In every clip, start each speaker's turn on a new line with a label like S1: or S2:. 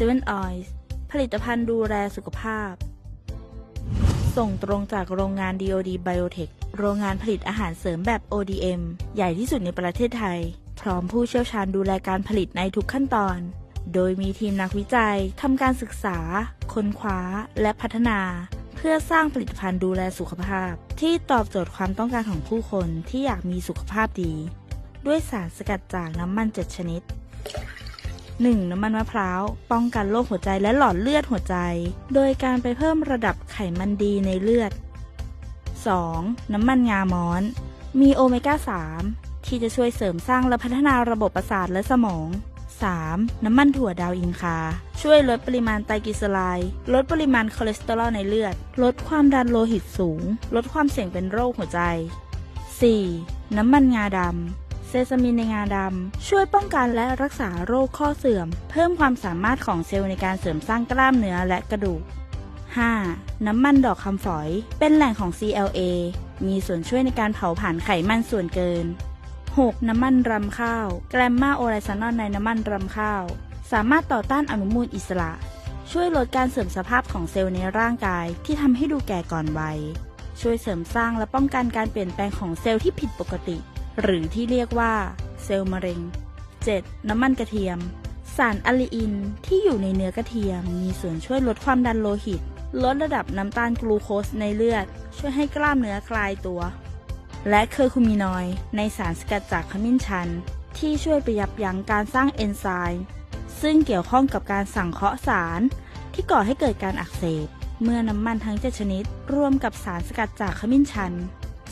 S1: Seven Oils ผลิตภัณฑ์ดูแลสุขภาพ ส่งตรงจากโรงงาน DOD Biotech โรงงานผลิตอาหารเสริมแบบ ODM ใหญ่ที่สุดในประเทศไทย พร้อมผู้เชี่ยวชาญดูแลการผลิตในทุกขั้นตอน โดยมีทีมนักวิจัยทำการศึกษา ค้นคว้า และพัฒนา เพื่อสร้างผลิตภัณฑ์ดูแลสุขภาพ ที่ตอบโจทย์ความต้องการของผู้คนที่อยากมีสุขภาพดี ด้วยสารสกัดจากน้ำมัน7ชนิด 1. น้ำมันมะพร้าว ป้องกันโรคหัวใจและหลอดเลือดหัวใจ โดยการไปเพิ่มระดับไขมันดีในเลือด 2. น้ำมันงาม้อน มีโอเมก้า 3 ที่จะช่วยเสริมสร้างและพัฒนาระบบประสาทและสมอง 3. น้ำมันถั่วดาวอินคา ช่วยลดปริมาณไตรกลีเซอไรด์ลดปริมาณคอเลสเตอรอลในเลือด ลดความดันโลหิตสูง ลดความเสี่ยงเป็นโรคหัวใจ 4. น้ำมันงาดำ เซซามินในงาดำ ช่วยป้องกันและรักษาโรคข้อเสื่อม เพิ่มความสามารถของเซลล์ในการเสริมสร้างกล้ามเนื้อและกระดูก 5. น้ำมันดอกคำฝอย เป็นแหล่งของ CLA มีส่วนช่วยในการเผาผลาญไขมันส่วนเกิน 6. น้ำมันรำข้าว แกรมมาโอไรซานอลในน้ำมันรำข้าว สามารถต่อต้านอนุมูลอิสระ ช่วยลดการเสื่อมสภาพของเซลล์ในร่างกายที่ทำให้ดูแก่ก่อนวัย ช่วยเสริมสร้างและป้องกันการเปลี่ยนแปลงของเซลล์ที่ผิดปกติ หรือที่เรียกว่าเซลล์มะเร็ง 7. น้ำมันกระเทียม สารอะลีอินที่อยู่ในเนื้อกระเทียม มีส่วนช่วยลดความดันโลหิต ลดระดับน้ำตาลกลูโคสในเลือด ช่วยให้กล้ามเนื้อคลายตัว และเคอร์คูมินอยในสารสกัดจากขมิ้นชัน ที่ช่วยไปยับยั้งการสร้างเอนไซม์ซึ่งเกี่ยวข้องกับการสังเคราะห์สาร ที่ก่อให้เกิดการอักเสบเมื่อน้ำมันทั้ง 7 ชนิดรวมกับสารสกัดจากขมิ้นชัน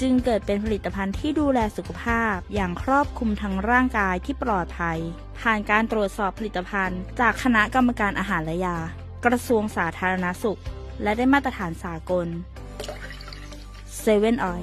S1: จึงเกิดเป็นผลิตภัณฑ์ที่ดูแลสุขภาพ อย่างครอบคลุมทั้งร่างกายที่ปลอดภัย ผ่านการตรวจสอบผลิตภัณฑ์ จากคณะกรรมการอาหารและยา กระทรวงสาธารณสุข และได้มาตรฐานสากลเซเว่นออย